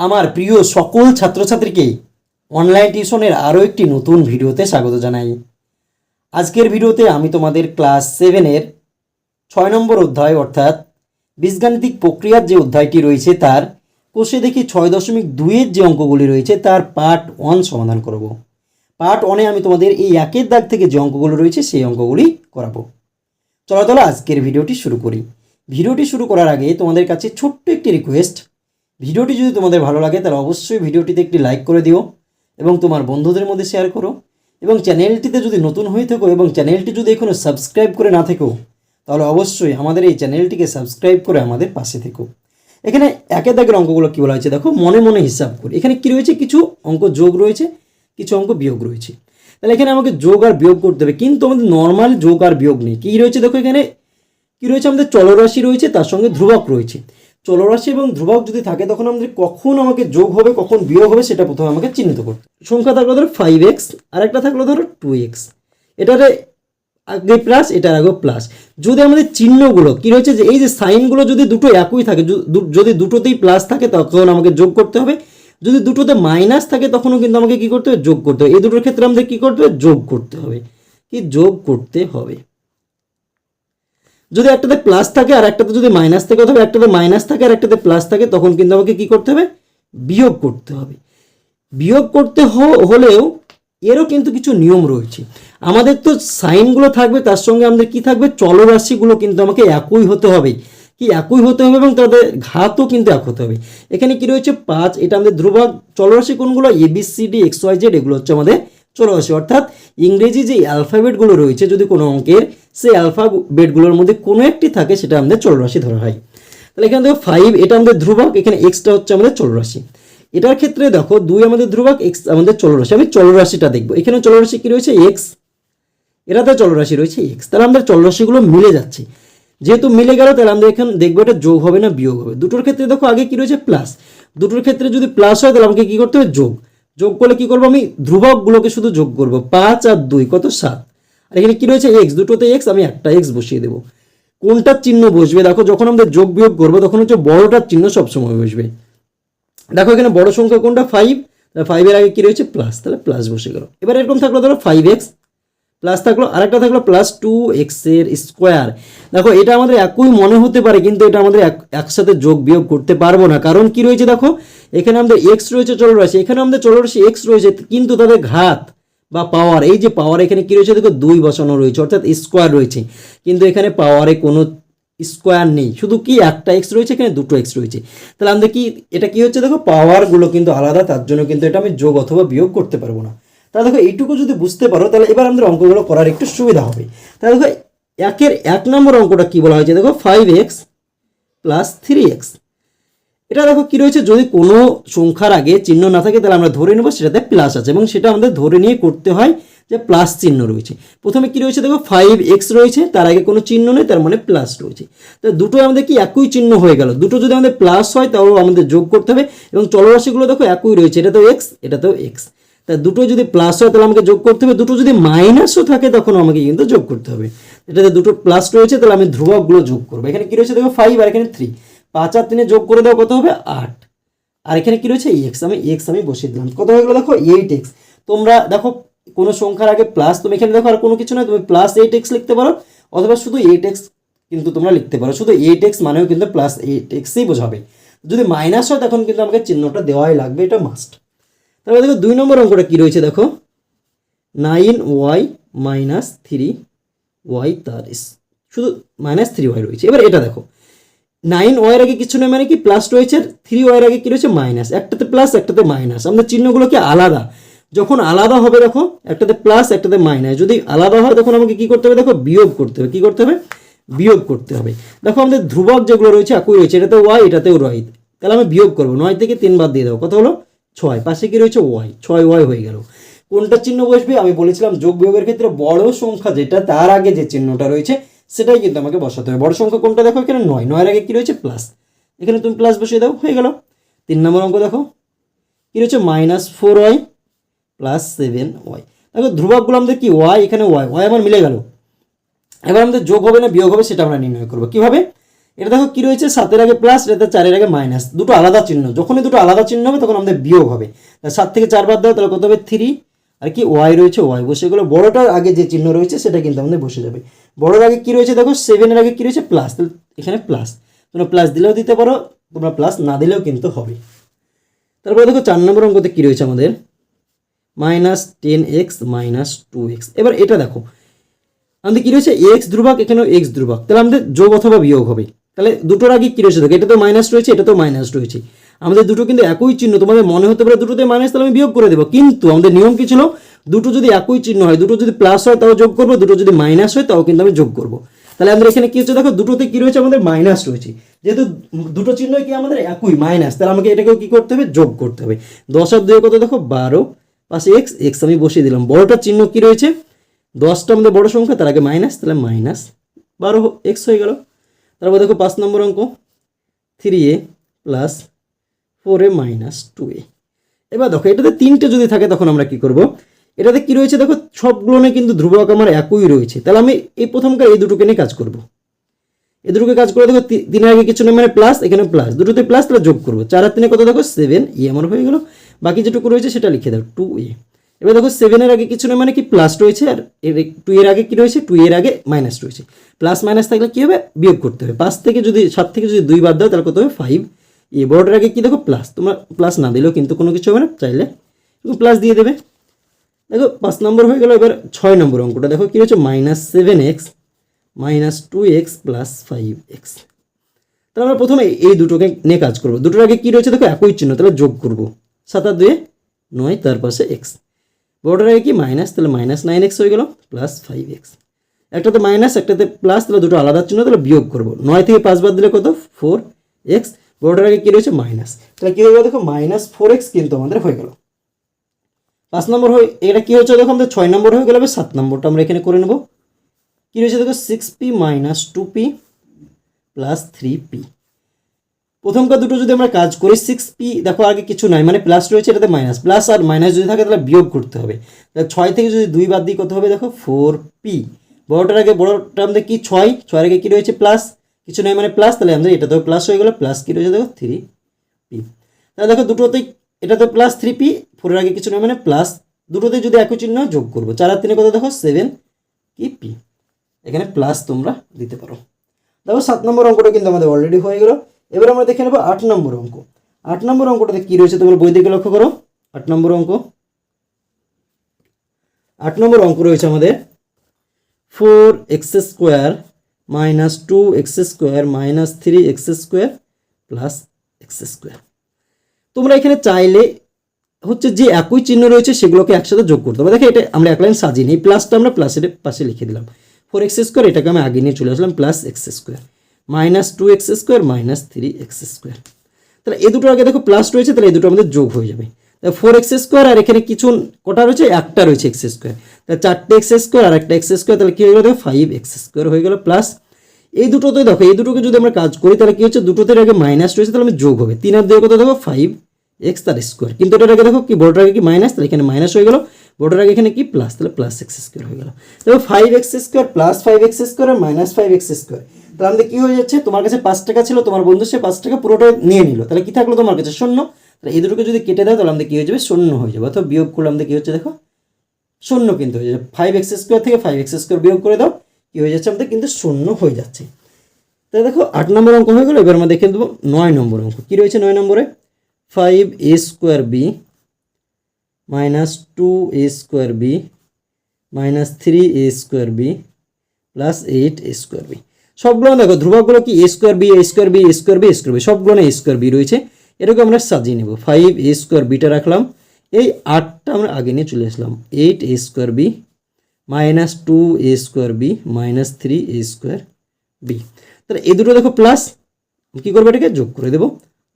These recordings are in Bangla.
আমার প্রিয় সকল ছাত্রছাত্রীকে অনলাইন টিউশনের আরও একটি নতুন ভিডিওতে স্বাগত জানাই। আজকের ভিডিওতে আমি তোমাদের ক্লাস সেভেনের ছয় নম্বর অধ্যায় অর্থাৎ বীজগাণিতিক প্রক্রিয়ার যে অধ্যায়টি রয়েছে তার কোষে দেখি ছয় দশমিক দুইয়ের যে অঙ্কগুলি রয়েছে তার পার্ট ওয়ান সমাধান করব। পার্ট ওয়ানে আমি তোমাদের এই একের দাগ থেকে যে অঙ্কগুলো রয়েছে সেই অঙ্কগুলি করাবো। চলো চলো আজকের ভিডিওটি শুরু করি। ভিডিওটি শুরু করার আগে তোমাদের কাছে ছোট্ট একটি রিকোয়েস্ট ভিডিওটি যদি তোমাদের ভালো লাগে, তাহলে অবশ্যই ভিডিওটিতে একটি লাইক করে দিও এবং তোমার বন্ধুদের মধ্যে শেয়ার করো এবং চ্যানেলটিতে যদি নতুন হয়ে থাকো এবং চ্যানেলটি যদি এখনও সাবস্ক্রাইব করে না থেকো, তাহলে অবশ্যই আমাদের এই চ্যানেলটিকে সাবস্ক্রাইব করে আমাদের পাশে থেকো। এখানে একে দাগের অঙ্কগুলো কী বলা হয়েছে? দেখো, মনে মনে হিসাব করি। এখানে কী রয়েছে? কিছু অঙ্ক যোগ রয়েছে, কিছু অঙ্ক বিয়োগ রয়েছে। তাহলে এখানে আমাকে যোগ আর বিয়োগ করতে হবে, কিন্তু আমাদের নর্মাল যোগ আর বিয়োগ নেই। কী রয়েছে? দেখো এখানে, কী রয়েছে? আমাদের চলরাশি রয়েছে, তার সঙ্গে ধ্রুবক রয়েছে। চলরাশি এবং ধ্রুবক যদি থাকে, তখন আমাদের কখন আমাকে যোগ হবে, কখন বিয়োগ হবে, সেটা প্রথমে আমাকে চিহ্নিত করতে সংখ্যা থাকল ধরো ফাইভ এক্স আর একটা থাকল ধরো টু এক্স এটারে আগে প্লাস এটার আগে প্লাস যদি আমাদের চিহ্নগুলো, কী রয়েছে যে এই যে সাইনগুলো যদি দুটো একই থাকে যদি দুটোতেই প্লাস থাকে, তখন আমাকে যোগ করতে হবে। যদি দুটোতে মাইনাস থাকে, তখনও কিন্তু আমাকে কী করতে হবে? যোগ করতে হবে। এই দুটোর ক্ষেত্রে আমাদের কী করতে হবে? যোগ করতে হবে। কি যোগ করতে হবে? যদি একটাতে প্লাস থাকে আর একটাতে যদি মাইনাস থাকে অথবা একটাতে মাইনাস থাকে আর একটাতে প্লাস থাকে, তখন কিন্তু আমাকে কি করতে হবে? বিয়োগ করতে হবে। বিয়োগ করতে হলেও এরও কিন্তু কিছু নিয়ম রয়েছে। আমাদের তো সাইনগুলো থাকবে, তার সঙ্গে আমাদের কি থাকবে? চলরাশিগুলো কিন্তু আমাকে একই হতে হবে। কি একই হতে হবে এবং তাদের ঘাতও কিন্তু এক হতে হবে। এখানে কি রয়েছে? পাঁচ, এটা আমাদের ধ্রুবক। চলরাশি কোনগুলো? এবিসিডি এক্স ওয়াই জেড এগুলো হচ্ছে আমাদের চলরাশি অর্থাৎ ইংরেজি যে অ্যালফাবেটগুলো রয়েছে, যদি কোনো অঙ্কের, সেই অ্যালফাবেটগুলোর মধ্যে কোনো একটি থাকে, সেটা আমাদের চলরাশি ধরা হয়। তাহলে এখানে দেখো ফাইভ এটা আমাদের ধ্রুবক, এখানে এক্সটা হচ্ছে আমাদের চলরাশি এটার ক্ষেত্রে দেখো দুই আমাদের ধ্রুবক এক্স আমাদের চলরাশি আমি চলরাশিটা দেখব। এখানে চলরাশি কি রয়েছে? এক্স এটাতে চলরাশি রয়েছে এক্স তাহলে আমাদের চলরাশিগুলো মিলে যাচ্ছে। যেহেতু মিলে গেল, তাহলে আমরা এখানে দেখব এটা যোগ হবে না বিয়োগ হবে। দুটোর ক্ষেত্রে দেখো আগে কি রয়েছে? প্লাস দুটোর ক্ষেত্রে যদি প্লাস হয়, তাহলে আমাকে কি করতে হবে? যোগ। যোগ করলে কি করব আমি? ধ্রুবকগুলোকে শুধু যোগ করব। পাঁচ আর দুই, কত? সাত। আর এখানে কি রয়েছে? এক্স দুটোতে এক্স আমি একটা এক্স বসিয়ে দেবো। কোনটার চিহ্ন বসবে? দেখো, যখন আমাদের যোগ বিয়োগ করব, তখন হচ্ছে বড়টার চিহ্ন সবসময় বসবে। দেখো, এখানে বড় সংখ্যা কোনটা? ফাইভ ফাইভের আগে কি রয়েছে? প্লাস তাহলে প্লাস বসে গেল। এবার এরকম থাকল, ধরো ফাইভ এক্স প্লাস থাকল, আরেকটা থাকল প্লাস টু এক্সের স্কোয়ার দেখো, এটা আমাদের একই মনে হতে পারে, কিন্তু এটা আমাদের এক- একসাথে যোগ বিয়োগ করতে পারব না। কারণ কি রয়েছে দেখো, এখানে আমাদের এক্স রয়েছে চলরাশি এখানে আমাদের চলরাশি এক্স রয়েছে, কিন্তু তাদের ঘাত বা পাওয়ার এই যে পাওয়ার এখানে কি রয়েছে দেখো, দুই বসানো রয়েছে, অর্থাৎ স্কোয়ার রয়েছে। কিন্তু এখানে পাওয়ারে কোনো স্কোয়ার নেই। শুধু কি একটা এক্স রয়েছে, এখানে দুটো এক্স রয়েছে। তাহলে আমাদের কি, এটা কি হচ্ছে দেখো পাওয়ারগুলো কিন্তু আলাদা, তার জন্য কিন্তু এটা আমি যোগ অথবা বিয়োগ করতে পারব না। তাহলে দেখো এইটুকু যদি বুঝতে পারো, তাহলে এবার আমাদের অঙ্কগুলো করার একটু সুবিধা হবে। তাহলে দেখো একের এক নম্বর অঙ্কটা কি বলা হয়েছে? দেখো five X plus three X এটা দেখো কি রয়েছে? যদি কোনো সংখ্যার আগে চিহ্ন না থাকে, তাহলে আমরা ধরে নেব সেটাতে প্লাস আছে এবং সেটা আমাদের ধরে নিয়ে করতে হয় যে প্লাস চিহ্ন রয়েছে। প্রথমে কি রয়েছে? দেখো ফাইভ এক্স রয়েছে, তার আগে কোনো চিহ্ন নেই, তার মানে প্লাস রয়েছে। তো দুটো আমাদের কি একই চিহ্ন হয়ে গেল? দুটো যদি আমাদের প্লাস হয়, তাহলেও আমাদের যোগ করতে হবে এবং চলরাশিগুলো দেখো একই রয়েছে। এটা তো এক্স এটাতেও এক্স তা দুটো যদি প্লাস হয় তাহলে আমাকে যোগ করতে হবে। দুটো যদি মাইনাসও থাকে তখন আমাকে কিন্তু যোগ করতে হবে। এটাতে দুটো প্লাস রয়েছে, তাহলে আমি ধ্রুবকগুলো যোগ করব। এখানে কী রয়েছে দেখো? ফাইভ আর এখানে থ্রি পাঁচ আর তিনে যোগ করে দাও, কত হবে? আট। আর এখানে কি রয়েছে? এক্স আমি এক্স আমি বসিয়ে দিলাম। কত হয়ে গেলো দেখো? এইট এক্স তোমরা দেখো, কোনো সংখ্যার আগে প্লাস তুমি এখানে দেখো আর কোনো কিছু নয়। তুমি প্লাস এইট এক্স লিখতে পারো। অথবা শুধু এইট এক্স কিন্তু তোমরা লিখতে পারো। শুধু এইট এক্স মানেও কিন্তু প্লাস এইট এক্সই বোঝাবে। যদি মাইনাস হয় তখন কিন্তু আমাকে চিহ্নটা দেওয়াই লাগবে। এটা মাস্ট তারপরে দেখো দুই নম্বর অঙ্কটা কী রয়েছে দেখো? Nine Y minus three Y তার শুধু মাইনাস থ্রি ওয়াই রয়েছে। এবার এটা দেখো। নাইন ওয়াইয়ের আগে কিছু নয় মানে কি? প্লাস রয়েছে, থ্রি ওয়াইয়ের আগে কি রয়েছে? মাইনাস। একটাতে প্লাস, একটাতে মাইনাস। আমাদের চিহ্নগুলো কি আলাদা? যখন আলাদা হবে দেখো, একটাতে প্লাস, একটাতে মাইনাস। যদি আলাদা হয় তখন আমাকে কি করতে হবে? দেখো, বিয়োগ করতে হবে। কি করতে হবে? বিয়োগ করতে হবে। দেখো, আমাদের ধ্রুবক যেগুলো রয়েছে, একই রয়েছে। এটাতে ওয়াই এটাতেও রয় তাহলে আমি বিয়োগ করব। নয় থেকে তিন বাদ দিয়ে দেবো কত হলো? ছয়, পাশে কি রয়েছে ওয়াই, ছয় ওয়াই হয়ে গেল। কোনটা চিহ্ন বসবে? আমি বলেছিলাম যোগ বিয়োগের ক্ষেত্রে বড় সংখ্যা যেটা, তার আগে যে চিহ্নটা রয়েছে, সেটাই কিন্তু আমাকে বসাতে হবে। বড় সংখ্যা কোনটা দেখো এখানে? নয়। নয়ের আগে কি রয়েছে? প্লাস এখানে তুমি প্লাস বসিয়ে দাও, হয়ে গেল। তিন নম্বর অঙ্ক দেখো। কি রয়েছে? Minus four Y plus seven Y দেখো ধ্রুবকগুলো আমাদের কি? ওয়াই এখানে ওয়াই ওয়াই আমার মিলে গেল। এবার আমাদের যোগ হবে না, বিয়োগ হবে, সেটা আমরা নির্ণয় করব। কীভাবে? এটা দেখো কি রয়েছে? সাতের আগে প্লাস এটা চারের আগে মাইনাস দুটো আলাদা চিহ্ন। যখনই দুটো আলাদা চিহ্ন হবে, তখন আমাদের বিয়োগ হবে। সাত থেকে চার বাদ দাও, তাহলে কত হবে? থ্রি আর কি ওয়াই রয়েছে ওয়াই বসে গেলো, বড়টার আগে যে চিহ্ন রয়েছে, সেটা কিন্তু আমাদের বসে যাবে। বড়োর আগে কি রয়েছে দেখো? সেভেনের আগে কি রয়েছে? প্লাস তাহলে এখানে প্লাস তোমরা প্লাস দিলেও দিতে পারো, তোমরা প্লাস না দিলেও কিন্তু হবে। তারপরে দেখো চার নম্বর অঙ্কতে কী রয়েছে আমাদের? Minus ten X minus two X এবার এটা দেখো আমাদের কী রয়েছে? এক্স ধ্রুবক, এখানেও এক্স ধ্রুবক। তাহলে আমাদের যোগ অথবা বিয়োগ হবে। তাহলে দুটোর আগে কী রয়েছে? দেখো, এটা তো মাইনাস রয়েছে, এটা তো মাইনাস রয়েছে। আমাদের দুটো কিন্তু একই চিহ্ন, তোমাদের মনে হতে পারে দুটোতে মাইনাস তাহলে আমি বিয়োগ করে দেবো। কিন্তু আমাদের নিয়ম কী ছিল? দুটো যদি একই চিহ্ন হয়, দুটো যদি প্লাস হয়, তাও যোগ করব, দুটো যদি মাইনাস হয়, তাও কিন্তু আমি যোগ করব। তাহলে আমাদের এখানে কি হচ্ছে? দেখো, দুটোতে কি রয়েছে? আমাদের মাইনাস রয়েছে। যেহেতু দুটো চিহ্ন কি আমাদের একই? মাইনাস তাহলে আমাকে এটাকেও কি করতে হবে? যোগ করতে হবে। দশ আর দুয়ে কত? দেখো, বারো। পাশে এক্স এক্স আমি বসিয়ে দিলাম। বড়টার চিহ্ন কি রয়েছে? দশটা আমাদের বড় সংখ্যা, তার আগে মাইনাস তাহলে মাইনাস বারো এক্স হয়ে গেল। তারপর দেখো পাঁচ নম্বর অঙ্ক three A plus four A minus two A এবার দেখো, এটাতে তিনটে যদি থাকে, তখন আমরা কি করব? এটাতে কি রয়েছে, দেখো সবগুলো কিন্তু ধ্রুবক আমার একই রয়েছে। তাহলে আমি এই প্রথমকার এই দুটোকে নিয়ে কাজ করব। এই দুটোকে কাজ করে দেখো তিনের আগে কিছু নেই মানে প্লাস এখানে প্লাস দুটোতে প্লাস তাহলে যোগ করব। চার আর তিনে কত দেখো? সেভেন ই আমার হয়ে গেল। বাকি যেটুকু রয়েছে, সেটা লিখে দাও টু এ এবার দেখো সেভেনের আগে কিছু নেই মানে কি প্লাস রয়েছে আর এর টু এর আগে কি রয়েছে? টু এর আগে মাইনাস রয়েছে। প্লাস মাইনাস থাকলে কি হবে? বিয়োগ করতে হবে। পাঁচ থেকে যদি, সাত থেকে যদি দুই বাদ দাও, তাহলে কত হবে? ফাইভ এ বড়টার আগে কি দেখো? প্লাস তোমরা প্লাস না দিলেও কিন্তু কোনো কিছু হবে না, চাইলে প্লাস দিয়ে দেবে। দেখো, পাঁচ নম্বর হয়ে গেল এবার ছয় নম্বর অঙ্কটা। দেখো কি রয়েছে? Minus seven X minus two X plus five X তাহলে আমরা প্রথমে এই দুটোকে নিয়ে কাজ করব। দুটোর আগে কী রয়েছে? দেখো একই চিহ্ন, তাহলে যোগ করব। সাত আর দুয়ে নয়, তার পাশে এক্স বড়টার আগে কি? মাইনাস তাহলে মাইনাস নাইন এক্স হয়ে গেল প্লাস ফাইভ এক্স একটাতে মাইনাস একটাতে প্লাস তাহলে দুটো আলাদা চিহ্ন তাহলে বিয়োগ করব। নয় থেকে পাঁচ বাদ দিলে কত? ফোর এক্স বড়টার আগে কী রয়েছে? মাইনাস তাহলে কী হয়ে গেল? দেখো মাইনাস ফোর এক্স কিন্তু আমাদের হয়ে গেল। পাঁচ নম্বর হয়ে, এটা কী হচ্ছে? দেখো, আমাদের ছয় নম্বর হয়ে গেল সাত নম্বরটা আমরা এখানে করে নেব। কী রয়েছে? দেখো six P minus two P plus three P প্রথমকার দুটো যদি আমরা কাজ করি সিক্স পি দেখো আগে কিছু নাই মানে প্লাস রয়েছে এটাতে মাইনাস প্লাস আর মাইনাস যদি থাকে তাহলে বিয়োগ করতে হবে। তাহলে ছয় থেকে যদি দুই বাদ দিই কত হবে দেখো? ফোর পি বড়টার আগে বড়টা আমাদের কি? ছয়। ছয়ের আগে কী রয়েছে? প্লাস কিছু নেই মানে প্লাস তাহলে আমাদের এটাতেও প্লাস হয়ে গেলো প্লাস কী রয়েছে দেখো? থ্রি পি তাহলে দেখো দুটোতেই এটাতে প্লাস থ্রি পি ফোরের আগে কিছু নেই মানে প্লাস দুটোতে যদি একই চিহ্ন যোগ করব, চার আর তিনে কত দেখো? সেভেন কি পি এখানে প্লাস তোমরা দিতে পারো। দেখো সাত নম্বর অঙ্কটা কিন্তু আমাদের অলরেডি হয়ে গেল। এবার আমরা দেখে নেব আট নম্বর অঙ্ক। আট নম্বর অঙ্কটাতে কী রয়েছে তোমার বই দিকে লক্ষ্য করো। আট নম্বর অঙ্ক। আট নম্বর অঙ্ক রয়েছে আমাদের। Four X square minus two X square minus three X square plus X square. তোমরা এখানে চাইলে হচ্ছে যে একই চিহ্ন রয়েছে সেগুলোকে একসাথে যোগ করতে হবে দেখো এটা আমরা এক লাইন সাজিয়ে নিই। প্লাসটা আমরা প্লাসের পাশে লিখে দিলাম। ফোর এক্স স্কোয়ার এটাকে আমি আগে নিয়ে চলে আসলাম plus X square. Minus two X square minus three X square তাহলে এই দুটো আগে দেখো প্লাস রয়েছে, তাহলে এই দুটো আমাদের যোগ হয়ে যাবে। তাহলে ফোর এক্স স্কোয়ার আর এখানে কিছু কটা রয়েছে? একটা রয়েছে এক্স স্কোয়ার তাহলে চারটে এক্স স্কোয়ার আর একটা এক্স স্কোয়ার তাহলে কী হয়ে গেল? দেখো ফাইভ এক্স স্কোয়ার হয়ে গেল প্লাস এই দুটোতে দেখো, এই দুটোকে যদি আমরা কাজ করি, তাহলে কি হচ্ছে? দুটোতে আগে মাইনাস রয়েছে, তাহলে আমি যোগ হবে। তিন আর দুই কত দেখো ফাইভ এক্স তার স্কোয়ার কিন্তু এটার আগে দেখো কি বড়টার আগে কি মাইনাস তাহলে এখানে মাইনাস হয়ে গেল। বড়টার আগে এখানে কি? প্লাস তাহলে প্লাস এক্স স্কোয়ার হয়ে গেল। দেখো five X square plus five X square আর মাইনাস ফাইভ এক্স স্কোয়ার তাহলে আমাদের কী হয়ে যাচ্ছে? তোমার কাছে পাঁচ টাকা ছিল, তোমার বন্ধু সে পাঁচ টাকা পুরোটা নিয়ে নিল। তাহলে কি থাকল তোমার কাছে? শূন্য। তাহলে এই দুটোকে যদি কেটে দাও, তাহলে আমাদের কী হয়ে যাবে? শূন্য হয়ে যাবে। অথবা বিয়োগ করলে আমাদের কি হচ্ছে দেখো? শূন্য কিন্তু হয়ে যাবে। ফাইভ এক্স স্কোয়ার থেকে ফাইভ এক্স স্কোয়ার বিয়োগ করে দাও, কি হয়ে যাচ্ছে? আমাদের কিন্তু শূন্য হয়ে যাচ্ছে। তাহলে দেখো, আট নম্বর অঙ্ক হয়ে গেলো। এবার আমরা দেখে দেবো নয় নম্বর অঙ্ক। কী রয়েছে নয় নম্বরে? Five A square B minus two A square B minus three A square B plus eight A square B সবগুলো দেখো ধ্রুবকগুলো কি A square B A square B A square B A square B সবগুলো এ স্কোয়ার বি রয়েছে এটাকে আমরা সাজিয়ে নেব ফাইভ এ স্কোয়ার বিটা রাখলাম এই আটটা আমরা আগে নিয়ে চলে আসলাম eight A square B minus two A square B minus three A square B তাহলে এই দুটো দেখো প্লাস কী করব এটাকে যোগ করে দেবো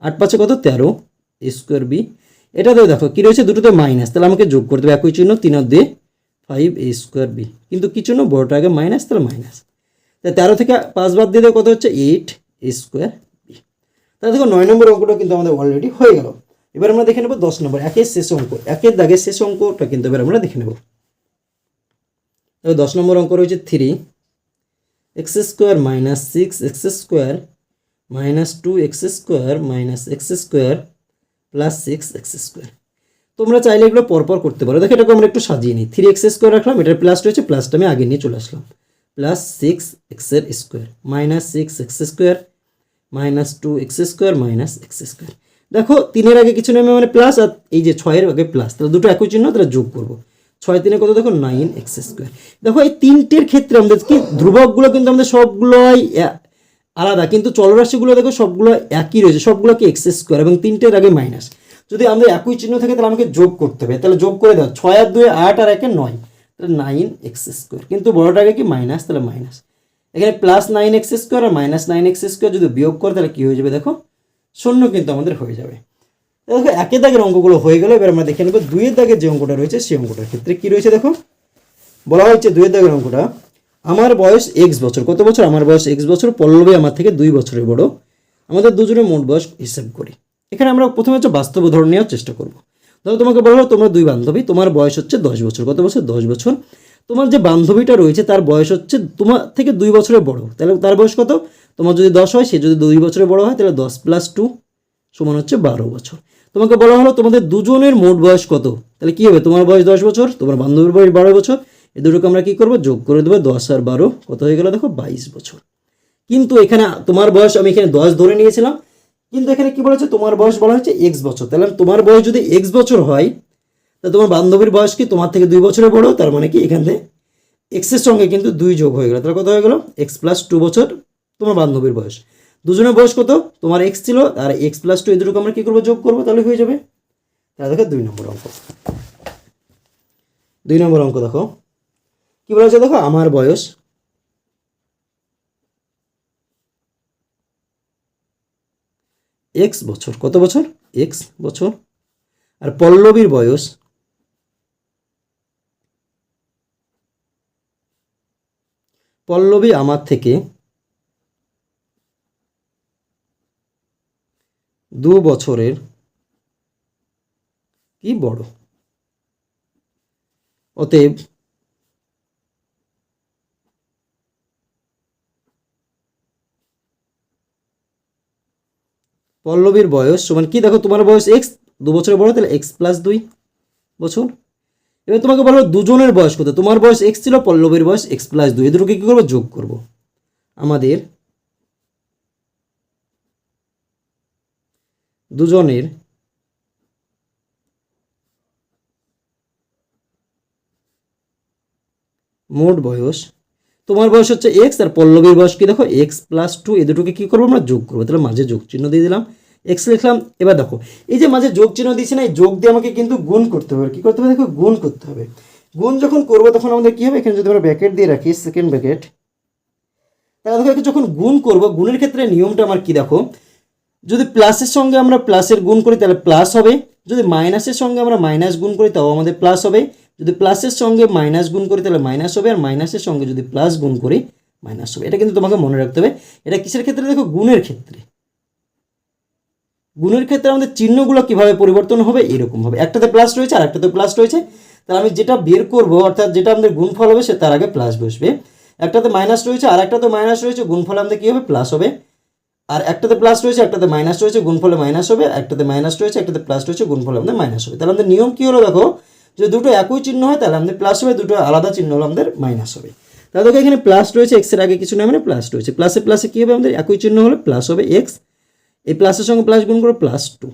আট পাঁচে কত তেরো এ স্কোয়ার বি এটাতেও দেখো, কী রয়েছে? দুটোতে মাইনাস তাহলে আমাকে যোগ করতে হবে একই চিহ্ন, তিন দিয়ে ফাইভ এ স্কোয়ার বি কিন্তু কিছু না বড়টা আগে মাইনাস তাহলে মাইনাস তাহলে তেরো থেকে পাঁচ বাদ দিয়ে দেবো কত হচ্ছে? এইট এ স্কোয়ার বি তাহলে দেখো, নয় নম্বর অঙ্কটা কিন্তু আমাদের অলরেডি হয়ে গেল। এবার আমরা দেখে নেব দশ নম্বর, একের শেষ অঙ্ক। একের দাগের শেষ অঙ্কটা কিন্তু এবার আমরা দেখে নেব। তবে দশ নম্বর অঙ্ক রয়েছে three X square minus six X square minus two X square minus X square plus six X square তোমরা চাইলে এগুলো পরপর করতে পারো। দেখো, এটাকে আমরা একটু সাজিয়ে নিই। থ্রি এক্স স্কোয়ার রাখলাম, এটার প্লাস রয়েছে প্লাসটা আমি আগে নিয়ে চলে আসলাম। প্লাস সিক্স এক্সের square minus six X square minus two X square minus X square দেখো, তিনের আগে কিছু নেমে মানে প্লাস আর এই যে ছয়ের আগে প্লাস তাহলে দুটো একই চিহ্ন তারা যোগ করব। ছয় তিনে কত? দেখো নাইন এক্স স্কোয়ার দেখো, এই তিনটের ক্ষেত্রে আমাদের কি? ধ্রুবকগুলো কিন্তু আমাদের সবগুলোই আলাদা, কিন্তু চলরাশিগুলো দেখো সবগুলো একই রয়েছে, সবগুলোকে এক্স স্কোয়ার এবং তিনটের আগে মাইনাস যদি আমাদের একই চিহ্ন থাকে, তাহলে আমাকে যোগ করতে হবে। তাহলে যোগ করে দাও, ছয় আর দুই আট আর একে নয়। তাহলে নাইন এক্স স্কোয়ার কিন্তু বড়টা আগে কি মাইনাস তাহলে মাইনাস এখানে প্লাস নাইন এক্স স্কোয়ার আর মাইনাস নাইন এক্স স্কোয়ার যদি বিয়োগ করে, তাহলে কী হয়ে যাবে দেখো? শূন্য কিন্তু আমাদের হয়ে যাবে। দেখো, একের দাগের অঙ্কগুলো হয়ে গেল। এবার আমরা দেখে নেব দুইয়ের দাগের যে অঙ্কটা রয়েছে, সেই অঙ্কটার ক্ষেত্রে কী রয়েছে দেখো? বলা হচ্ছে দুইয়ের দাগের অঙ্কটা আমার বয়স এক্স বছর। কত বছর? আমার বয়স এক্স বছর, পল্লবী আমার থেকে দুই বছরের বড়। আমাদের দুজনের মোট বয়স হিসাব করি। এখানে আমরা প্রথমে হচ্ছে বাস্তব উদাহরণ নেওয়ার চেষ্টা করব। ধরো তোমাকে বলা হলো, তোমরা দুই বান্ধবী, তোমার বয়স হচ্ছে দশ বছর। কত বছর? দশ বছর। তোমার যে বান্ধবীটা রয়েছে, তার বয়স হচ্ছে তোমার থেকে দুই বছরের বড়। তাহলে তার বয়স কত? তোমার যদি দশ হয়, সে যদি দুই বছরের বড় হয়, তাহলে দশ প্লাস টু সমান হচ্ছে বারো বছর। তোমাকে বলা হলো, তোমাদের দুজনের মোট বয়স কত? তাহলে কী হবে? তোমার বয়স দশ বছর, তোমার বান্ধবীর বয়স বারো বছর এই দুটোকে আমরা কী করব? যোগ করে দেবো দশ আর বারো। কত হয়ে গেল? দেখো বাইশ বছর। কিন্তু এখানে তোমার বয়স আমি এখানে দশ ধরে নিয়েছিলাম। কিন্তু এখানে কি বলেছে? তোমার বয়স বলা হচ্ছে এক্স বছর। তাহলে তোমার বয়স যদি এক্স বছর হয়, তা তোমার বান্ধবীর বয়স কি? তোমার থেকে দুই বছরের বড়। তার মানে কি? এখান থেকে এক্সের সঙ্গে কিন্তু দুই যোগ হয়ে গেল। তাহলে কত হয়ে গেল? এক্স প্লাস টু বছর তোমার বান্ধবীর বয়স। দুজনের বয়স কত? তোমার এক্স ছিল। আর এক্স প্লাস টু এই দুটোকে আমরা কী করব? যোগ করব। তাহলে হয়ে যাবে? তাহলে দেখো দুই নম্বর অঙ্ক। দুই নম্বর অঙ্ক দেখো। কি বলা হচ্ছে দেখো? আমার বয়স। এক্স বছর, কত বছর? এক্স বছর। আর পল্লবীর বয়স। পল্লবী আমার থেকে দু বছরের কি বড়? অতএব পল্লবীর বয়স, সমান, কি দেখো তোমার বয়স এক্স দু বছরের বড়, তাহলে এক্স প্লাস দুই বছর। এবার তোমাকে বলো দুজনের বয়স কত? তোমার বয়স এক্স ছিল, পল্লবীর বয়স এক্স প্লাস দুই। দুটোকে কী করব? যোগ করব। আমাদের দুজনের মোট বয়স তোমার বয়স হচ্ছে এক্স আর পল্লবীর বয়স কি দেখো? এক্স প্লাস টু এই দুটোকে কী করব আমরা যোগ করব? তাহলে মাঝে যোগ চিহ্ন দিয়ে দিলাম। এক্স লিখলাম, এবার দেখো, এই যে মাঝে যোগ চিহ্ন দিয়েছি না, এই যোগ দিয়ে আমাকে কিন্তু গুণ করতে হবে। কী করতে হবে? দেখো, গুণ করতে হবে। গুণ যখন করব তখন আমাদের কী হবে? এখানে যদি আমরা ব্যাকেট দিয়ে রাখি সেকেন্ড ব্যাকেট তাহলে দেখো যখন গুণ করব, গুণের ক্ষেত্রে নিয়মটা আমার কি দেখো? যদি প্লাসের সঙ্গে আমরা প্লাসের গুণ করি, তাহলে প্লাস হবে। যদি মাইনাসের সঙ্গে আমরা মাইনাস গুণ করি, তাও আমাদের প্লাস হবে। যদি প্লাসের সঙ্গে মাইনাস গুণ করি, তাহলে মাইনাস হবে, আর মাইনাসের সঙ্গে যদি প্লাস গুণ করি মাইনাস হবে। এটা কিন্তু তোমাকে মনে রাখতে হবে। এটা কিসের ক্ষেত্রে? দেখো, গুণের ক্ষেত্রে। গুণের ক্ষেত্রে আমাদের চিহ্নগুলো কীভাবে পরিবর্তন হবে? এরকম হবে। একটাতে প্লাস রয়েছে আর একটাতে প্লাস রয়েছে। তাহলে আমি যেটা বের করব, অর্থাৎ যেটা আমাদের গুণফল হবে, সে তার আগে প্লাস বসবে। একটাতে মাইনাস রয়েছে আর একটাতে মাইনাস রয়েছে, গুণফল আমাদের কী হবে? প্লাস হবে। আর একটাতে প্লাস রয়েছে, একটাতে মাইনাস রয়েছে, গুণফলে মাইনাস হবে। একটাতে মাইনাস রয়েছে, একটাতে প্লাস রয়েছে, গুণফলে আমাদের মাইনাস হবে। তাহলে আমাদের নিয়ম কী হলো দেখো? যদি দুটো একই চিহ্ন হয়, তাহলে আমাদের প্লাস হবে, দুটো আলাদা চিহ্ন হলে আমাদের মাইনাস হবে। তাহলে দেখো এখানে প্লাস রয়েছে এক্সের আগে কিছু নয় মানে প্লাস রয়েছে। প্লাসে প্লাসে কী হবে? আমাদের একই চিহ্ন হলে প্লাস হবে এক্স এই প্লাসের সঙ্গে প্লাস গুণ করে প্লাস টু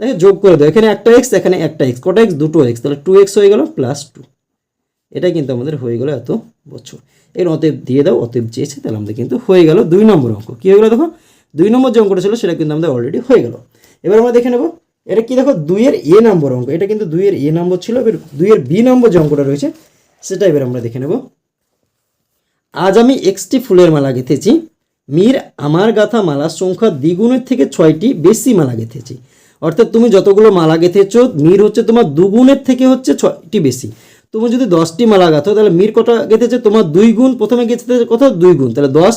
দেখে, যোগ করে দাও। এখানে একটা এক্স এখানে একটা এক্স কটা এক্স দুটো এক্স তাহলে টু এক্স হয়ে গেল প্লাস টু এটাই কিন্তু আমাদের হয়ে গেল এত বছর। এর অতএব দিয়ে দাও, অতএব চেয়েছে, তাহলে আমাদের কিন্তু হয়ে গেল দুই নম্বর অঙ্ক। কী হয়ে গেলো দেখো? দুই নম্বর যে অঙ্কটা ছিল, সেটা কিন্তু আমাদের অলরেডি হয়ে গেল। এবার আমরা দেখে নেব এটা কি দেখো, দুইয়ের এ নম্বর অঙ্ক, এটা কিন্তু দুইয়ের এ নম্বর ছিল, এবার দুইয়ের বি নম্বর যে অঙ্কটা রয়েছে, সেটা এবার আমরা দেখে নেব। আজ আমি এক্সটি ফুলের মালা গেঁথেছি, মীর আমার গাথা মালার সংখ্যা দ্বিগুণের থেকে ছয়টি বেশি মালা গেঁথেছি। অর্থাৎ তুমি যতগুলো মালা গেঁথেছ, মীর হচ্ছে তোমার দুগুণের থেকে হচ্ছে ছয়টি বেশি। তুমি যদি দশটি মালা গাঁথো, তাহলে মীর কটা গেঁথেছে? তোমার দুই গুণ, প্রথমে গেঁথেছে কত দুই গুণ, তাহলে দশ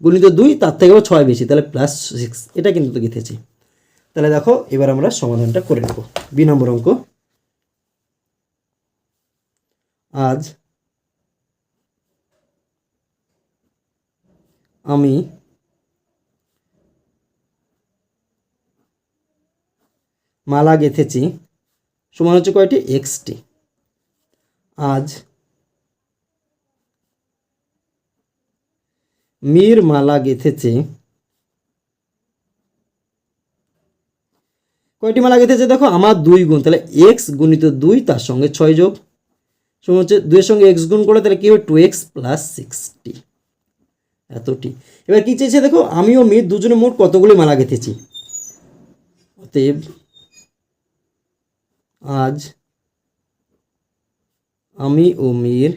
গুণিত দুই, তার থেকে ছয় বেশি, তাহলে প্লাস সিক্স এটা কিন্তু গেঁথেছি। তাহলে দেখো, এবার আমরা সমাধানটা করে নেব। বি নম্বর অঙ্ক। আজ আমি মালা গেঁথেছি, সমান হচ্ছে কয়টি? এক্সটি। আজ মীর মালা গেঁথেছে কয়টি মালা গেঁথেছে? দেখো, আমার দুই গুণ, তাহলে এক্স গুণিত দুই, তার সঙ্গে ছয় যোগ। সমান হচ্ছে দুইয়ের সঙ্গে এক্স গুণ করে তাহলে কি হবে টু এক্স প্লাস সিক্সটি এতটি। এবার কি চেয়েছে দেখো? আমি ও মীর দুজনে মোট কতগুলি মালা গেঁথেছি? অতএব আজ আমি ও মীর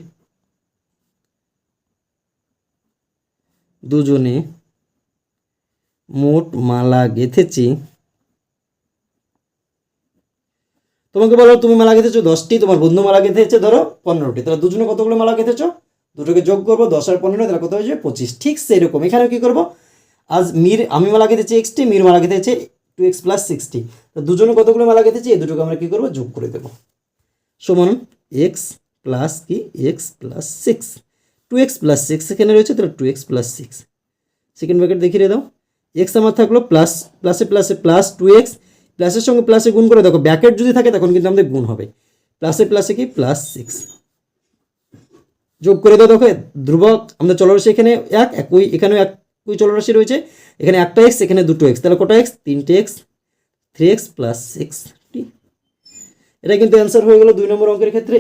দুজনে মোট মালা গেঁথেছি। তোমাকে বলো, তুমি মালা গেঁথেছো, দশটি, তোমার বন্ধু মালা গেঁথেছে, ধরো পনেরোটি। তাহলে দুজনে কতগুলো মালা গেঁথেছো? দুটোকে যোগ করব, দশ আর পনেরো, তাহলে কত হয়েছে? পঁচিশ। ঠিক সেরকম। এখানে কী করব? আজ মির, আমি মালা গেঁথেছি এক্সটি, মির মালা গেঁথেছে টু এক্স প্লাস সিক্সটি। তো দুজনে কতগুলো মালা গেঁথেছি? এই দুটোকে আমরা কী করব? যোগ করে দেবো। সমান এক্স প্লাস কি? X plus six. Two x plus six এখানে রয়েছে, তাহলে two x plus six. Second bracket দেখিয়ে দাও। এক্স আমার থাকল প্লাস, প্লাসে প্লাসে প্লাস টু এক্স। প্লাসের সঙ্গে প্লাসে গুণ করে, দেখো ব্যাকেট যদি থাকে তখন কিন্তু আমাদের গুণ হবে। প্লাসে প্লাসে কি? প্লাস সিক্স যোগ করে দাও দেখো, ধ্রুবক, আমাদের চলরাশি এখানে এক, একই, এখানেও একই চলরাশি রয়েছে। এখানে একটা এক্স এখানে দুটো এক্স তাহলে কটা এক্স তিনটে x three x plus sixty এটা কিন্তু অ্যান্সার হয়ে গেল দুই নম্বর অঙ্কের ক্ষেত্রে,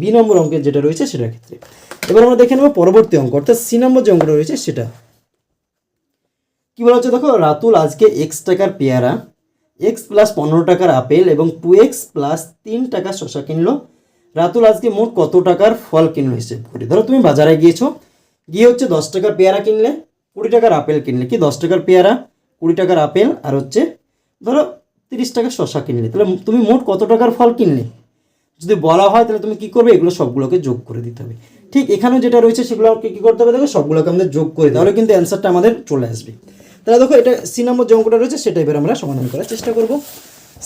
বি নম্বর অঙ্কের যেটা রয়েছে সেটার ক্ষেত্রে। এবার আমরা দেখে নেব পরবর্তী অঙ্ক, অর্থাৎ সি নম্বর যে অঙ্কটা রয়েছে সেটা। কি বলা হচ্ছে দেখো? রাতুল আজকে এক্স টাকার পেয়ারা। এক্স প্লাস পনেরো টাকার আপেল এবং টু এক্স প্লাস তিন টাকা শশা কিনলো। রাতুল, আজকে মোট কত টাকার ফল কিনলো হিসেব করি? ধরো তুমি বাজারে গিয়েছো, গিয়ে হচ্ছে দশ টাকার পেয়ারা কিনলে, কুড়ি টাকার আপেল কিনলে। কি দশ টাকার পেয়ারা, কুড়ি টাকার আপেল আর হচ্ছে ধরো তিরিশ টাকার শশা কিনলে। তাহলে তুমি মোট কত টাকার ফল কিনলে? যদি বলা হয় তাহলে তুমি কি করবে? এগুলো সবগুলোকে যোগ করে দিতে হবে। ঠিক এখানেও যেটা রয়েছে সেগুলোকে কি করতে হবে? দেখো সবগুলোকে আমাদের যোগ করে তাহলে কিন্তু অ্যান্সারটা আমাদের চলে আসবে। তাহলে দেখো এটা সি নম্বর যে অঙ্কটা রয়েছে, সেটা এবার আমরা সমাধান করার চেষ্টা করব।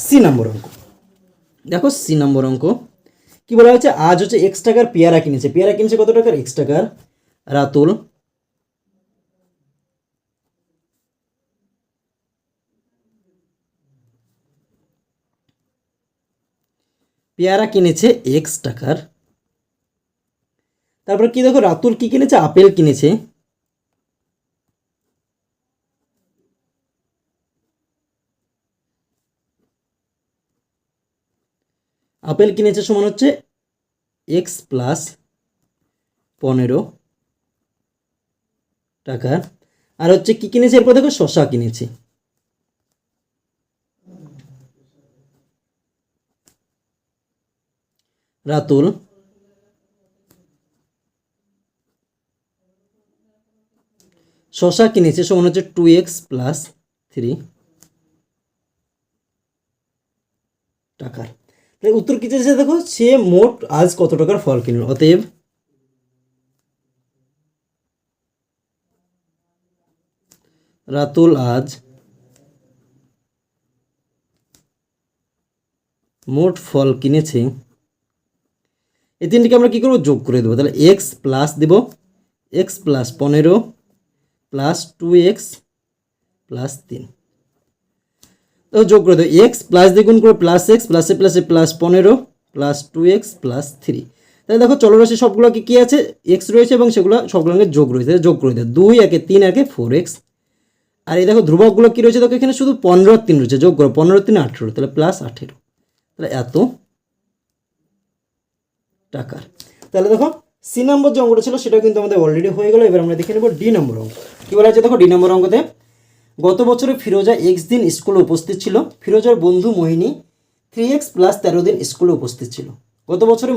সি নম্বর অঙ্ক। দেখো সি নম্বর অঙ্ক। কি বলা হচ্ছে আজ হচ্ছে এক্স টাকার পেয়ারা কিনেছে। পেয়ারা কিনেছে কত টাকার? এক্স টাকার রাতুল। পেয়ারা কিনেছে এক্স টাকার। তারপর কি দেখো? রাতুল কি কিনেছে? আপেল কিনেছে। আপেল কিনেছে সমান হচ্ছে এক্স প্লাস পনেরো টাকা। আর হচ্ছে কি কিনেছে? এরপর দেখো শশা কিনেছে। রাতুল। শশা কিনেছে সমান হচ্ছে টু এক্স প্লাস থ্রি টাকার। উত্তর কি চেয়েছে দেখো? সে মোট আজ কত টাকার ফল কিনল? অতএব রাতুল আজ মোট ফল কিনেছে। এই তিনটিকে আমরা কী করব? যোগ করে দেবো। তাহলে এক্স প্লাস দেব। এক্স প্লাস পনেরো প্লাস টু এক্স প্লাস তিন। তো যোগ করে দেবো এক্স প্লাস দ্বিগুণ করে প্লাস এক্স প্লাসে প্লাসে প্লাস পনেরো plus two x plus three তাহলে দেখো চলরাশি সবগুলো কি আছে? এক্স রয়েছে এবং সেগুলো, সবগুলোকে যোগ রয়েছে যোগ করে দেয় দুই, একে তিন, একে ফোর এক্স। আর এই দেখো, ধ্রুবকগুলো কী রয়েছে? দেখো, এখানে শুধু পনেরো তিন রয়েছে, যোগ করো, পনেরো, তিন, আঠেরো, তাহলে প্লাস আঠেরো। তাহলে এত টাকার। তাহলে দেখো সি নম্বর যে অঙ্কটা ছিল, সেটাও কিন্তু আমাদের অলরেডি হয়ে গেল। এবার আমরা দেখে নেব ডি নম্বর অঙ্ক। কী বলা হচ্ছে দেখো ডি নম্বর অঙ্কতে গত বছরে ফিরোজা এক্স দিন স্কুলে উপস্থিত ছিল। ফিরোজার বন্ধু মোহিনী থ্রি এক্স প্লাস তেরো দিন স্কুলে উপস্থিত ছিল। গত বছরে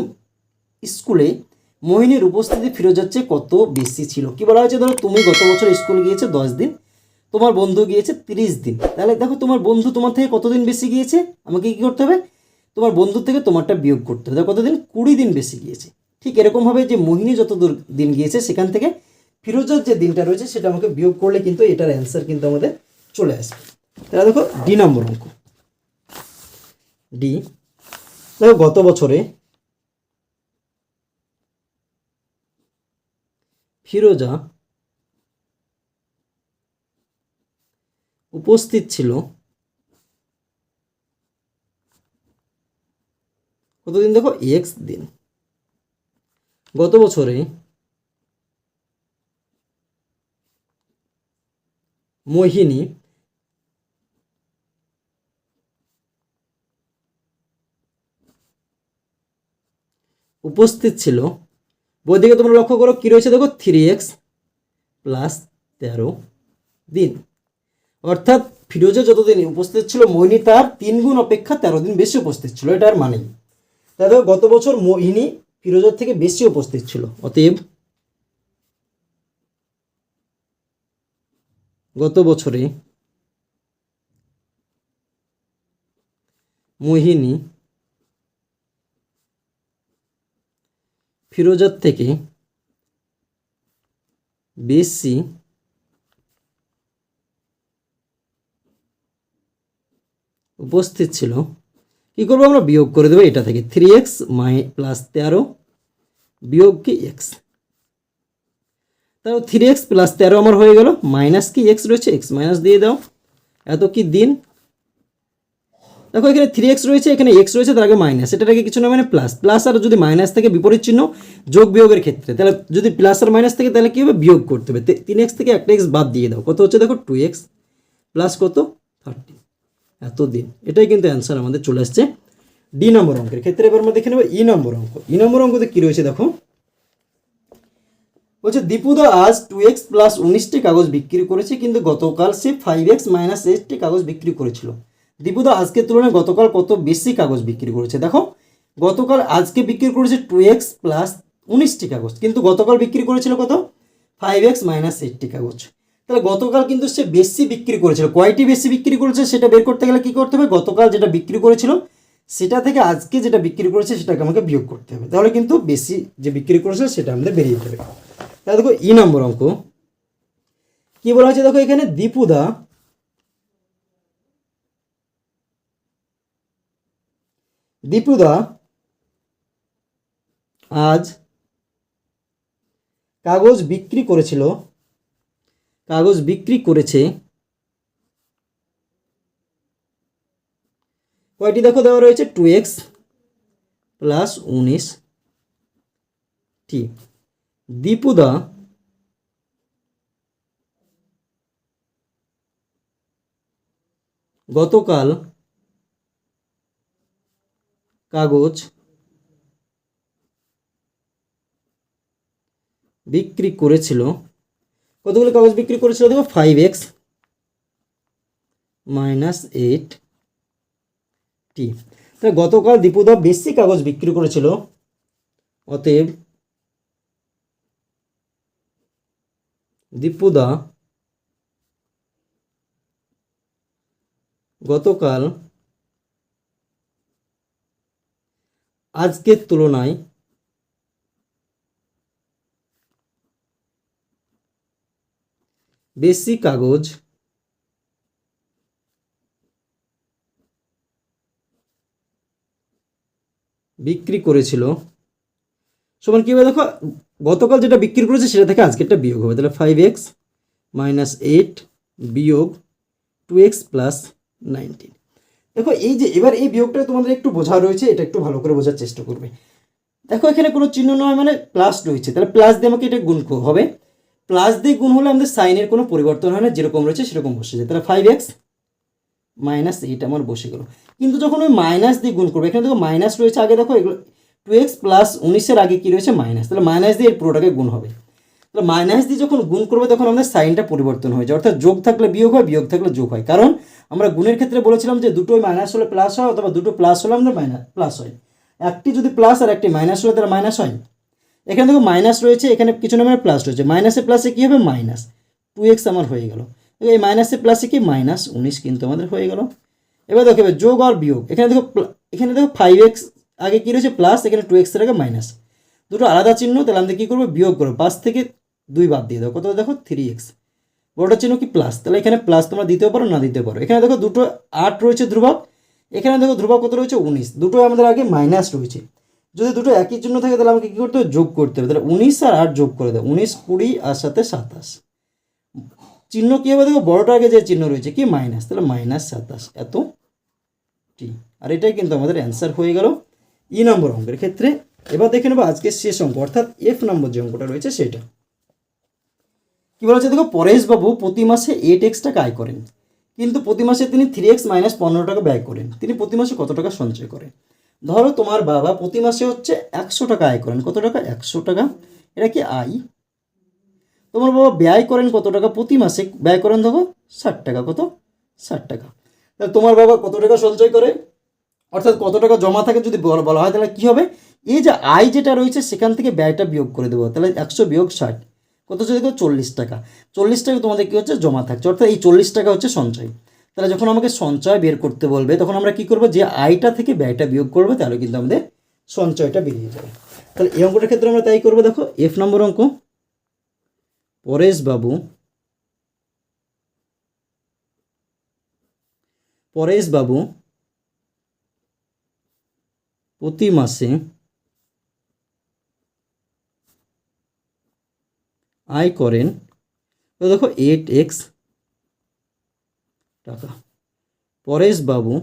স্কুলে মোহিনীর উপস্থিতি ফিরোজার চেয়ে কত বেশি ছিল? কি বলা হয়েছে? ধরো তুমি গত বছর স্কুলে গিয়েছে দশ দিন, তোমার বন্ধু গিয়েছে তিরিশ দিন। তাহলে দেখো তোমার বন্ধু তোমার থেকে কতদিন বেশি গিয়েছে? আমাকে কী করতে হবে? তোমার বন্ধুর থেকে তোমারটা বিয়োগ করতে হবে। দেখো কতদিন? কুড়ি দিন বেশি গিয়েছে। ঠিক এরকমভাবে যে মোহিনী যত দূর দিন গিয়েছে সেখান থেকে ফিরোজার যে দিনটা রয়েছে, সেটা আমাকে বিয়োগ করলে কিন্তু এটার অ্যান্সার কিন্তু আমাদের চলে আসবে। তাহলে দেখো ডি নম্বর অঙ্ক। ডি দেখো, গত বছরে ফিরোজা উপস্থিত ছিল কতদিন? দেখো এক্স দিন। গত বছরে মোহিনী, উপস্থিত ছিল। বই দিকে তোমরা লক্ষ্য করো, কী রয়েছে দেখো? থ্রি এক্স প্লাস তেরো দিন। অর্থাৎ ফিরোজে যতদিন উপস্থিত ছিল, মোহিনী তার তিন গুণ অপেক্ষা তেরো দিন বেশি উপস্থিত ছিল। এটার তাহলে দেখো, গত বছর মোহিনী ফিরোজের থেকে বেশি উপস্থিত ছিল। অতএব গত বছরে মোহিনী ফিরোজার থেকে বেশি উপস্থিত ছিল। কি করব আমরা? বিয়োগ করে দেবো এটা থেকে। থ্রি এক্স মাই প্লাস তেরো বিয়োগ কি? এক্স তাহলে থ্রি এক্স প্লাস তেরো আমার হয়ে গেল মাইনাস কি? এক্স রয়েছে এক্স মাইনাস দিয়ে দাও। এত কি দিন? দেখো, এখানে থ্রি এক্স রয়েছে, এখানে এক্স রয়েছে, তার আগে মাইনাস আগে কিছু না মানে প্লাস প্লাস আর যদি মাইনাস থেকে, বিপরীত চিহ্ন যোগ বিয়োগের ক্ষেত্রে। তাহলে যদি প্লাস আর মাইনাস থেকে, তাহলে কী হবে? বিয়োগ করতে হবে। তিন এক্স থেকে একটা এক্স বাদ দিয়ে দাও। কত হচ্ছে? দেখো টু এক্স প্লাস কত? থার্টি এত দিন। এটাই কিন্তু অ্যান্সার আমাদের চলে আসছে। ডি নম্বর অঙ্কের ক্ষেত্রে এবার আমরা দেখে নেব ই নম্বর অঙ্ক। ই নম্বর অঙ্কতে কী রয়েছে? দেখো বলছে দীপুদা আজ টু এক্স প্লাস উনিশটি কাগজ বিক্রি করেছে, কিন্তু গতকাল সে ফাইভ এক্স মাইনাস এইটটি কাগজ বিক্রি করেছিল। দীপুদা আজকের তুলনায় গতকাল কত বেশি কাগজ বিক্রি করেছে? দেখো, গতকাল আজকে বিক্রি করেছে টু এক্স প্লাস উনিশটি কাগজ, কিন্তু গতকাল বিক্রি করেছিল কত? ফাইভ এক্স মাইনাস এইটটি কাগজ। তাহলে গতকাল কিন্তু সে বেশি বিক্রি করেছিল। কয়টি বেশি বিক্রি করেছে সেটা বের করতে গেলে কী করতে হবে? গতকাল যেটা বিক্রি করেছিল, সেটা থেকে আজকে যেটা বিক্রি করেছে সেটাকে আমাকে বিয়োগ করতে হবে। তাহলে কিন্তু বেশি যে বিক্রি করেছে সেটা আমাদের বেরিয়ে যাবে। তাহলে দেখো ই নম্বর অঙ্ক। কি বলা হচ্ছে দেখো এখানে দীপুদা দীপুদা আজ কাগজ বিক্রি করেছিল। কাগজ বিক্রি করেছে। কয়টি দেখো দেওয়া রয়েছে? টু এক্স প্লাস উনিশ টি দীপুদা গতকাল কাগজ বিক্রি করেছিল। কতগুলো কাগজ বিক্রি করেছিল দেখো? Five x minus eighty তাহলে গতকাল দীপুদা বেশি কাগজ বিক্রি করেছিল। অতএব দীপুদা গতকাল আজকের তুলনায় বেশি কাগজ বিক্রি করেছিল। সমান, কী হবে দেখো, গতকাল যেটা বিক্রি করেছে সেটা থেকে আজকেরটা বিয়োগ হবে। তাহলে ফাইভ এক্স মাইনাস এইট বিয়োগ টু এক্স প্লাস নাইনটিন দেখো, এই যে এবার এই বিয়োগটা তোমাদের একটু বোঝা রয়েছে, এটা একটু ভালো করে বোঝার চেষ্টা করবে। দেখো, এখানে কোনো চিহ্ন নয় মানে প্লাস রয়েছে। তাহলে প্লাস দিয়ে আমাকে এটা গুণ হবে। প্লাস দিয়ে গুণ হলে আমাদের সাইনের কোনো পরিবর্তন হয় না, যেরকম রয়েছে সেরকম বসে যায়। তাহলে ফাইভ এক্স মাইনাস এইট আমার বসে গেল। কিন্তু যখন ওই মাইনাস দিয়ে গুণ করব, এখানে দেখো মাইনাস রয়েছে, আগে দেখো এগুলো টু এক্স প্লাস উনিশের আগে কী রয়েছে? মাইনাস। তাহলে মাইনাস দিয়ে এর পুরোটাকে গুণ হবে। তাহলে মাইনাস দিয়ে যখন গুণ করবে, তখন আমাদের সাইনটা পরিবর্তন হয়ে। যায় অর্থাৎ যোগ থাকলে বিয়োগ হয়, বিয়োগ থাকলে যোগ হয়। কারণ আমরা গুণের ক্ষেত্রে বলেছিলাম যে দুটোই মাইনাস হলে প্লাস হয়, অথবা দুটো প্লাস হলে আমাদের মাইনাস প্লাস হয়। একটি যদি প্লাস আর একটি মাইনাস হলে তাহলে মাইনাস হয়। এখানে দেখো মাইনাস রয়েছে, এখানে কিছু না মানে প্লাস রয়েছে। মাইনাসে প্লাসে কী হবে? মাইনাস। টু এক্স আমার হয়ে গেল। এই মাইনাসে প্লাসে কি? মাইনাস উনিশ কিন্তু আমাদের হয়ে গেল। এবার দেখো, এবার যোগ আর বিয়োগ। এখানে দেখো এখানে দেখো ফাইভ এক্স আগে কী রয়েছে প্লাস এখানে টু এক্সের আগে মাইনাস দুটো আলাদা চিহ্ন, তাহলে আমাদের কী করব? বিয়োগ করব। পাঁচ থেকে দুই বাদ দিয়ে দাও। কত দেখো? থ্রি এক্স বড়টা চিহ্ন কি প্লাস তাহলে এখানে প্লাস তোমরা দিতে পারো, না দিতে পারো। এখানে দেখো দুটো আট রয়েছে ধ্রুবক। এখানে দেখো ধ্রুবক কত রয়েছে? উনিশ। দুটো আমাদের আগে মাইনাস রয়েছে। যদি দুটো একই চিহ্ন থাকে, তাহলে আমাকে কী করতে হবে? যোগ করতে হবে। তাহলে উনিশ আর আট যোগ করে দাও। উনিশ, কুড়ি আর সাথে সাতাশ। চিহ্ন কী হবে দেখো? বড়টা আগে যে চিহ্ন রয়েছে কি? মাইনাস তাহলে মাইনাস সাতাশ। এত টি। আর এটাই কিন্তু আমাদের অ্যান্সার হয়ে গেল। ই নম্বর অঙ্কের ক্ষেত্রে। এবার দেখে নেব আজকের শেষ অঙ্ক, অর্থাৎ এফ নম্বর যে অঙ্কটা রয়েছে সেটা। কি বলা হচ্ছে? দেখো, পরেশবাবু প্রতি মাসে এইট এক্স টাকা আয় করেন। কিন্তু প্রতি মাসে তিনি থ্রি এক্স মাইনাস পনেরো টাকা ব্যয় করেন। তিনি প্রতি মাসে কত টাকা সঞ্চয় করেন? ধরো, তোমার বাবা প্রতি মাসে হচ্ছে একশো টাকা আয় করেন। কত টাকা? একশো টাকা। এটা কি আয়? তোমার বাবা ব্যয় করেন কত টাকা প্রতি মাসে? ব্যয় করেন দেখো, ষাট টাকা। কত? ষাট টাকা। তোমার বাবা কত টাকা সঞ্চয় করে? অর্থাৎ কত টাকা জমা থাকে যদি বলা হয়, তাহলে কী হবে? এই যে আয় যেটা রয়েছে, সেখান থেকে ব্যয়টা বিয়োগ করে দেবো। তাহলে একশো বিয়োগ ষাট। কত হচ্ছে দেখো? চল্লিশ টাকা। চল্লিশ টাকা তোমাদের কী হচ্ছে? জমা থাকছে। অর্থাৎ এই চল্লিশ টাকা হচ্ছে সঞ্চয়। তাহলে যখন আমাকে সঞ্চয় বের করতে বলবে, তখন আমরা কী করব? যে আয়টা থেকে ব্যয়টা বিয়োগ করব, তাহলে কিন্তু আমাদের সঞ্চয়টা বেরিয়ে যাবে। তাহলে এই অঙ্কটার ক্ষেত্রে আমরা তাই করব, দেখো এফ নম্বর অঙ্ক। পরেশবাবু। পরেশবাবু প্রতি মাসে আয় করেন, তো দেখো এইট এক্স টাকা। পরেশবাবু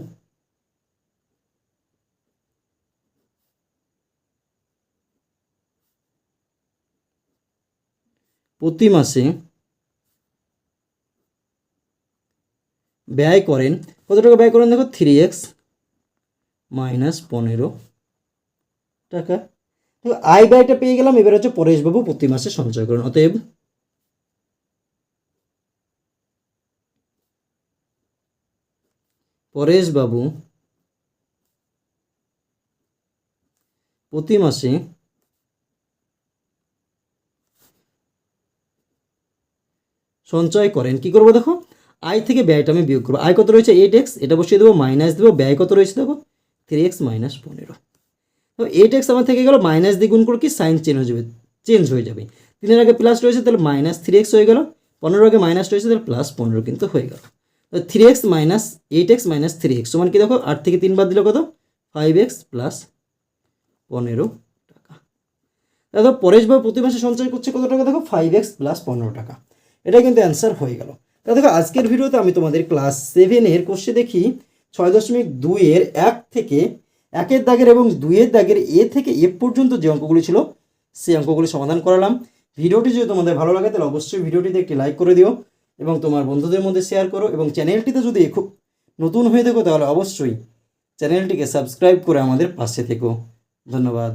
প্রতি মাসে ব্যয় করেন, কত টাকা ব্যয় করেন দেখো থ্রি এক্স মাইনাস পনেরো। টাকা। তো আয় ব্যয়টা পেয়ে গেলাম, এবার হচ্ছে পরেশবাবু প্রতি মাসে সঞ্চয় করেন, অতএব পরেশবাবু প্রতি মাসে সঞ্চয় করেন, কি করব দেখো? আয় থেকে ব্যয়টা আমি বিয়োগ করব। আয় কত রয়েছে? এইট এক্স এটা বসিয়ে দেবো মাইনাস দেবো, ব্যয় কত রয়েছে দেখো? থ্রি এক্স মাইনাস পনেরো। তো এইট এক্স আমার থেকে গেলো মাইনাস দিয়ে গুণ করে কি? সাইন চেঞ্জ হয়ে যাবে চেঞ্জ হয়ে যাবে। তিনের আগে প্লাস রয়েছে, তাহলে মাইনাস থ্রি এক্স হয়ে গেল। পনেরো আগে মাইনাস রয়েছে, তাহলে প্লাস পনেরো কিন্তু হয়ে গেল। তো three x minus eight x minus three x সমান কি দেখো? আট থেকে তিন বাদ দিলে কত? ফাইভ এক্স প্লাস পনেরো টাকা। দেখো পরেশবাবু প্রতি মাসে সঞ্চয় করছে কত টাকা? দেখো ফাইভ এক্স প্লাস পনেরো টাকা। এটা কিন্তু অ্যান্সার হয়ে গেল। তা দেখো, আজকের ভিডিওতে আমি তোমাদের ক্লাস সেভেনের কোশ্চে দেখি, ছয় দশমিক দুইয়ের এক থেকে একের দাগের এবং দুইয়ের দাগের এ থেকে এ পর্যন্ত যে অঙ্কগুলি ছিল, সেই অঙ্কগুলি সমাধান করালাম। ভিডিওটি যদি তোমাদের ভালো লাগে, তাহলে অবশ্যই ভিডিওটিতে একটি লাইক করে দিও এবং তোমার বন্ধুদের মধ্যে শেয়ার করো এবং চ্যানেলটিতে যদি খুব নতুন হয়ে থাকো, তাহলে অবশ্যই চ্যানেলটিকে সাবস্ক্রাইব করে আমাদের পাশে থেকো। ধন্যবাদ।